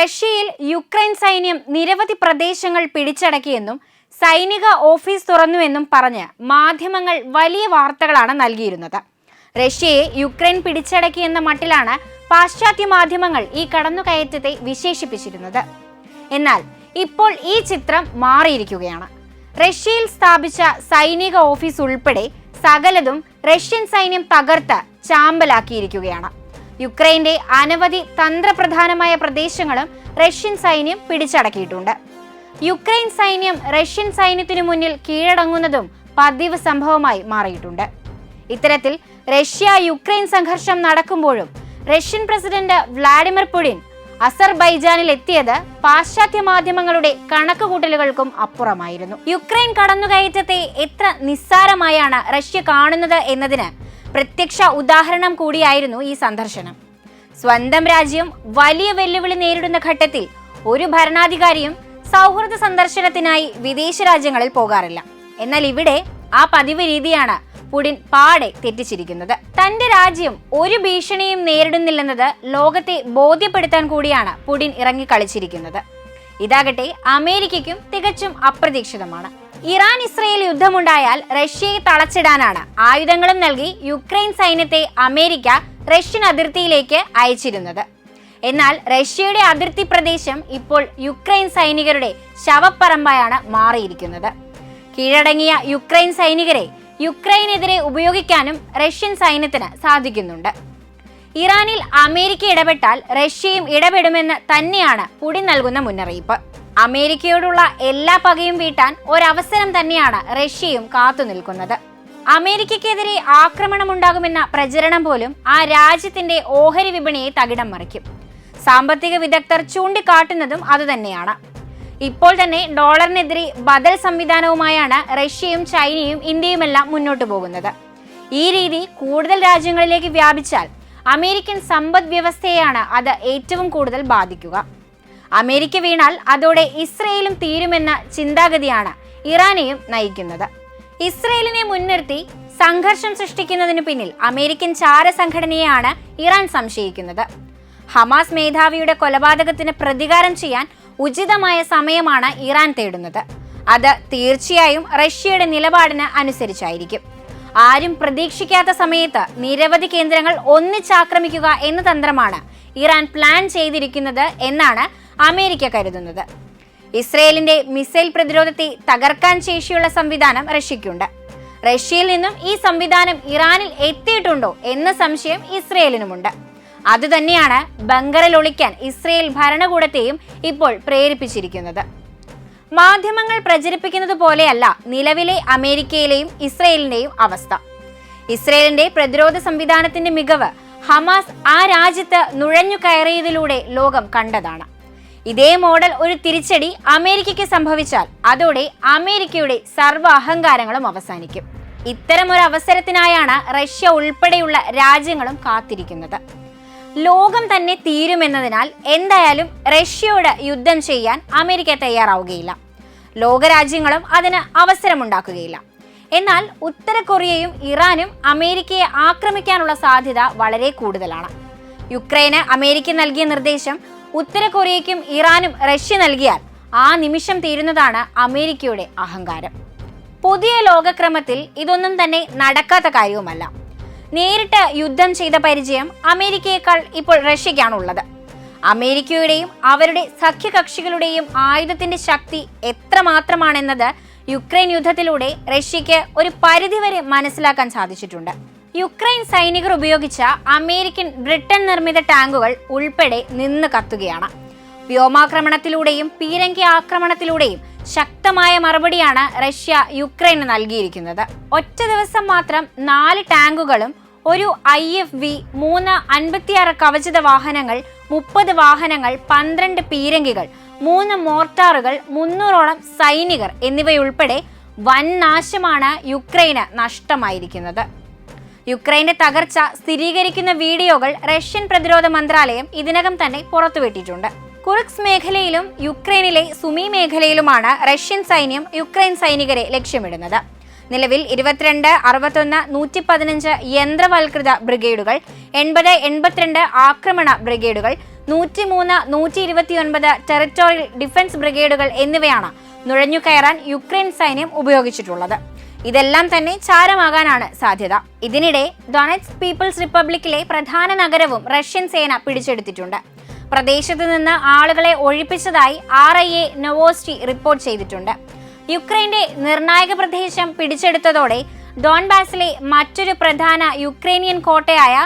റഷ്യയിൽ യുക്രൈൻ സൈന്യം നിരവധി പ്രദേശങ്ങൾ പിടിച്ചടക്കിയെന്നും സൈനിക ഓഫീസ് തുറന്നുവെന്നും പറഞ്ഞ് മാധ്യമങ്ങൾ വലിയ വാർത്തകളാണ് നൽകിയിരുന്നത്. റഷ്യയെ യുക്രൈൻ പിടിച്ചടക്കിയെന്ന മട്ടിലാണ് പാശ്ചാത്യ മാധ്യമങ്ങൾ ഈ കടന്നുകയറ്റത്തെ വിശേഷിപ്പിച്ചിരുന്നത്. എന്നാൽ ഇപ്പോൾ ഈ ചിത്രം മാറിയിരിക്കുകയാണ്. റഷ്യയിൽ സ്ഥാപിച്ച സൈനിക ഓഫീസ് ഉൾപ്പെടെ സകലതും റഷ്യൻ സൈന്യം തകർത്ത് ചാമ്പലാക്കിയിരിക്കുകയാണ്. യുക്രൈന്റെ അനവധി തന്ത്രപ്രധാനമായ പ്രദേശങ്ങളും റഷ്യൻ സൈന്യം പിടിച്ചടക്കിയിട്ടുണ്ട്. യുക്രൈൻ സൈന്യം റഷ്യൻ സൈന്യത്തിനു മുന്നിൽ കീഴടങ്ങുന്നതും പതിവ് സംഭവമായി മാറിയിട്ടുണ്ട്. ഇത്തരത്തിൽ റഷ്യ യുക്രൈൻ സംഘർഷം നടക്കുമ്പോഴും റഷ്യൻ പ്രസിഡന്റ് വ്ളാഡിമിർ പുടിൻ അസർബൈജാനിൽ എത്തിയത് പാശ്ചാത്യ മാധ്യമങ്ങളുടെ കണക്കുകൂട്ടലുകൾക്കും അപ്പുറമായിരുന്നു. യുക്രൈൻ കടന്നുകയറ്റത്തെ എത്ര നിസ്സാരമായാണ് റഷ്യ കാണുന്നത് എന്നതിന് പ്രത്യക്ഷ ഉദാഹരണം കൂടിയായിരുന്നു ഈ സന്ദർശനം. സ്വന്തം രാജ്യം വലിയ വെല്ലുവിളി നേരിടുന്ന ഘട്ടത്തിൽ ഒരു ഭരണാധികാരിയും സൗഹൃദ സന്ദർശനത്തിനായി വിദേശ രാജ്യങ്ങളിൽ പോകാറില്ല. എന്നാൽ ഇവിടെ ആ പതിവ് രീതിയാണ് പുടിൻ പാടെ തെറ്റിച്ചിരിക്കുന്നത്. തന്റെ രാജ്യം ഒരു ഭീഷണിയും നേരിടുന്നില്ലെന്നത് ലോകത്തെ ബോധ്യപ്പെടുത്താൻ കൂടിയാണ് പുടിൻ ഇറങ്ങി കളിച്ചിരിക്കുന്നത് ഇതാകട്ടെ അമേരിക്കയ്ക്കും തികച്ചും അപ്രതീക്ഷിതമാണ്. ഇറാൻ ഇസ്രയേൽ യുദ്ധമുണ്ടായാൽ റഷ്യയെ തളച്ചിടാനാണ്. ആയുധങ്ങളും നൽകി യുക്രൈൻ സൈന്യത്തെ അമേരിക്ക റഷ്യൻ അതിർത്തിയിലേക്ക് അയച്ചിരുന്നത്. എന്നാൽ റഷ്യയുടെ അതിർത്തി പ്രദേശം ഇപ്പോൾ യുക്രൈൻ സൈനികരുടെ ശവപ്പറമ്പായാണ് മാറിയിരിക്കുന്നത്. കീഴടങ്ങിയ യുക്രൈൻ സൈനികരെ യുക്രൈനെതിരെ ഉപയോഗിക്കാനും റഷ്യൻ സൈന്യത്തിന് സാധിക്കുന്നുണ്ട്. ഇറാനിൽ അമേരിക്ക ഇടപെട്ടാൽ റഷ്യയും ഇടപെടുമെന്ന് തന്നെയാണ് പുടി നൽകുന്ന മുന്നറിയിപ്പ്. അമേരിക്കയോടുള്ള എല്ലാ പകയും വീട്ടാൻ ഒരവസരം തന്നെയാണ് റഷ്യയും കാത്തുനിൽക്കുന്നത് അമേരിക്കയ്ക്കെതിരെ ആക്രമണമുണ്ടാകുമെന്ന പ്രചരണം പോലും ആ രാജ്യത്തിന്റെ ഓഹരി വിപണിയെ തകിടം മറിക്കും. സാമ്പത്തിക വിദഗ്ധർ ചൂണ്ടിക്കാട്ടുന്നതും അതുതന്നെയാണ്. ഇപ്പോൾ തന്നെ ഡോളറിനെതിരെ ബദൽ സംവിധാനവുമായാണ് റഷ്യയും ചൈനയും ഇന്ത്യയുമെല്ലാം മുന്നോട്ട് പോകുന്നത്. ഈ രീതി കൂടുതൽ രാജ്യങ്ങളിലേക്ക് വ്യാപിച്ചാൽ അമേരിക്കൻ സമ്പദ് വ്യവസ്ഥയെയാണ് അത് ഏറ്റവും കൂടുതൽ ബാധിക്കുക. അമേരിക്ക വീണാൽ അതോടെ ഇസ്രയേലും തീരുമെന്ന ചിന്താഗതിയാണ് ഇറാനെയും നയിക്കുന്നത്. ഇസ്രയേലിനെ മുൻനിർത്തി സംഘർഷം സൃഷ്ടിക്കുന്നതിനു പിന്നിൽ അമേരിക്കൻ ചാര സംഘടനയെയാണ് ഇറാൻ സംശയിക്കുന്നത്. ഹമാസ് മേധാവിയുടെ കൊലപാതകത്തിന് പ്രതികാരം ചെയ്യാൻ ഉചിതമായ സമയമാണ് ഇറാൻ തേടുന്നത്. അത് തീർച്ചയായും റഷ്യയുടെ നിലപാടിന് അനുസരിച്ചായിരിക്കും. ആരും പ്രതീക്ഷിക്കാത്ത സമയത്ത് നിരവധി കേന്ദ്രങ്ങൾ ഒന്നിച്ചാക്രമിക്കുക എന്ന തന്ത്രമാണ് ഇറാൻ പ്ലാൻ ചെയ്തിരിക്കുന്നത് എന്നാണ് അമേരിക്ക കരുതുന്നത്. ഇസ്രയേലിന്റെ മിസൈൽ പ്രതിരോധത്തെ തകർക്കാൻ ശേഷിയുള്ള സംവിധാനം റഷ്യയ്ക്കുണ്ട് റഷ്യയിൽ നിന്നും ഈ സംവിധാനം ഇറാനിൽ എത്തിയിട്ടുണ്ടോ എന്ന സംശയം ഇസ്രയേലിനുമുണ്ട്. അതുതന്നെയാണ് ബങ്കറിൽ ഒളിക്കാൻ ഇസ്രയേൽ ഭരണകൂടത്തെയും ഇപ്പോൾ പ്രേരിപ്പിച്ചിരിക്കുന്നത്. മാധ്യമങ്ങൾ പ്രചരിപ്പിക്കുന്നത് പോലെയല്ല നിലവിലെ അമേരിക്കയിലെയും ഇസ്രയേലിന്റെയും അവസ്ഥ. ഇസ്രയേലിന്റെ പ്രതിരോധ സംവിധാനത്തിന്റെ മികവ് ഹമാസ് ആ രാജ്യത്ത് നുഴഞ്ഞു കയറിയതിലൂടെ ലോകം കണ്ടതാണ്. ഇതേ മോഡൽ ഒരു തിരിച്ചടി അമേരിക്കയ്ക്ക് സംഭവിച്ചാൽ അതോടെ അമേരിക്കയുടെ സർവ അഹങ്കാരങ്ങളും അവസാനിക്കും. ഇത്തരമൊരു അവസരത്തിനായാണ് റഷ്യ ഉൾപ്പെടെയുള്ള രാജ്യങ്ങളും കാത്തിരിക്കുന്നത്. ലോകം തന്നെ തീരുമെന്നതിനാൽ എന്തായാലും റഷ്യയോട് യുദ്ധം ചെയ്യാൻ അമേരിക്ക തയ്യാറാവുകയില്ല. ലോകരാജ്യങ്ങളും അതിന് അവസരമുണ്ടാക്കുകയില്ല. എന്നാൽ ഉത്തര കൊറിയയും ഇറാനും അമേരിക്കയെ ആക്രമിക്കാനുള്ള സാധ്യത വളരെ കൂടുതലാണ്. യുക്രൈന് അമേരിക്ക നൽകിയ നിർദ്ദേശം ഉത്തര കൊറിയയ്ക്കും ഇറാനും റഷ്യ നൽകിയാൽ ആ നിമിഷം തീരുന്നതാണ് അമേരിക്കയുടെ അഹങ്കാരം. പുതിയ ലോകക്രമത്തിൽ ഇതൊന്നും തന്നെ നടക്കാത്ത കാര്യവുമല്ല. നേരിട്ട് യുദ്ധം ചെയ്ത പരിചയം അമേരിക്കയേക്കാൾ ഇപ്പോൾ റഷ്യക്കാണുള്ളത് അമേരിക്കയുടെയും അവരുടെ സഖ്യകക്ഷികളുടെയും ആയുധത്തിന്റെ ശക്തി എത്രമാത്രമാണെന്നത് യുക്രൈൻ യുദ്ധത്തിലൂടെ റഷ്യക്ക് ഒരു പരിധിവരെ മനസ്സിലാക്കാൻ സാധിച്ചിട്ടുണ്ട്. യുക്രൈൻ സൈനികർ ഉപയോഗിച്ച അമേരിക്കൻ ബ്രിട്ടൻ നിർമ്മിത ടാങ്കുകൾ ഉൾപ്പെടെ നിന്ന് കത്തുകയാണ്. വ്യോമാക്രമണത്തിലൂടെയും പീരങ്കി ആക്രമണത്തിലൂടെയും ശക്തമായ മറുപടിയാണ് റഷ്യ യുക്രൈന് നൽകിയിരിക്കുന്നത്. ഒറ്റ ദിവസം മാത്രം നാല് ടാങ്കുകളും ഒരു ഐ എഫ് വി മൂന്ന് അൻപത്തിയാറ് കവചിത വാഹനങ്ങൾ മുപ്പത് വാഹനങ്ങൾ പന്ത്രണ്ട് പീരങ്കികൾ മൂന്ന് മോർട്ടാറുകൾ മുന്നൂറോളം സൈനികർ എന്നിവയുൾപ്പെടെ വൻ നാശമാണ് യുക്രൈന് നഷ്ടമായിരിക്കുന്നത്. യുക്രൈന്റെ തകർച്ച സ്ഥിരീകരിക്കുന്ന വീഡിയോകൾ റഷ്യൻ പ്രതിരോധ മന്ത്രാലയം ഇതിനകം തന്നെ പുറത്തുവിട്ടിട്ടുണ്ട്. കുറിക്സ് മേഖലയിലും യുക്രൈനിലെ സുമി മേഖലയിലുമാണ് റഷ്യൻ സൈന്യം യുക്രൈൻ സൈനികരെ ലക്ഷ്യമിടുന്നത്. നിലവിൽ ഇരുപത്തിരണ്ട് അറുപത്തൊന്ന് നൂറ്റി പതിനഞ്ച് യന്ത്രവൽകൃത ബ്രിഗേഡുകൾ എൺപത് എൺപത്തിരണ്ട് ആക്രമണ ബ്രിഗേഡുകൾ നൂറ്റിമൂന്ന് നൂറ്റി ഇരുപത്തിയൊൻപത് ടെറിറ്റോറിയൽ ഡിഫൻസ് ബ്രിഗേഡുകൾ എന്നിവയാണ് നുഴഞ്ഞുകയറാൻ യുക്രൈൻ സൈന്യം ഉപയോഗിച്ചിട്ടുള്ളത്. ഇതെല്ലാം തന്നെ ചാരമാകാനാണ് സാധ്യത. ഇതിനിടെ ഡൊണറ്റ്സ് പീപ്പിൾസ് റിപ്പബ്ലിക്കിലെ പ്രധാന നഗരവും റഷ്യൻ സേന പിടിച്ചെടുത്തിട്ടുണ്ട്. പ്രദേശത്ത് നിന്ന് ആളുകളെ ഒഴിപ്പിച്ചതായി R I A Novosti report ചെയ്തിട്ടുണ്ട്. യുക്രൈന്റെ നിർണായക പ്രദേശം പിടിച്ചെടുത്തതോടെ ഡോൺബാസിലെ മറ്റൊരു പ്രധാന യുക്രൈനിയൻ കോട്ടയായ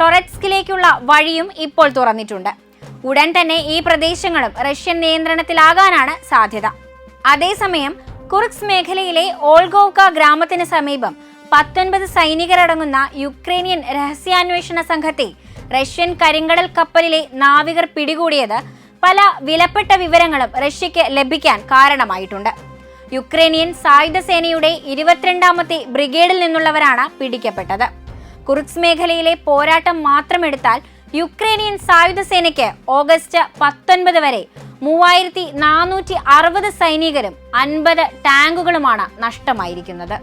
ടൊററ്റ്സ്കിലേക്കുള്ള വഴിയും ഇപ്പോൾ തുറന്നിട്ടുണ്ട്. ഉടൻ തന്നെ ഈ പ്രദേശങ്ങളും റഷ്യൻ നിയന്ത്രണത്തിലാകാനാണ് സാധ്യത. അതേസമയം കുർക്സ് മേഖലയിലെ ഓൾഗോവ്ക ഗ്രാമത്തിന് സമീപം പത്തൊൻപത് സൈനികരടങ്ങുന്ന യുക്രൈനിയൻ രഹസ്യാന്വേഷണ സംഘത്തെ റഷ്യൻ കരിങ്കടൽ കപ്പലിലെ നാവികർ പിടികൂടിയത് പല വിലപ്പെട്ട വിവരങ്ങളും റഷ്യയ്ക്ക് ലഭിക്കാൻ കാരണമായിട്ടുണ്ട്. യുക്രൈനിയൻ സായുധ സേനയുടെ ഇരുപത്തിരണ്ടാമത്തെ ബ്രിഗേഡിൽ നിന്നുള്ളവരാണ് പിടിക്കപ്പെട്ടത്. കുറിക്സ് മേഖലയിലെ പോരാട്ടം മാത്രമെടുത്താൽ യുക്രൈനിയൻ സായുധ സേനയ്ക്ക് ഓഗസ്റ്റ് പത്തൊൻപത് വരെ മൂവായിരത്തി നാനൂറ്റി അറുപത് സൈനികരും അൻപത് ടാങ്കുകളുമാണ് നഷ്ടമായിരിക്കുന്നത്.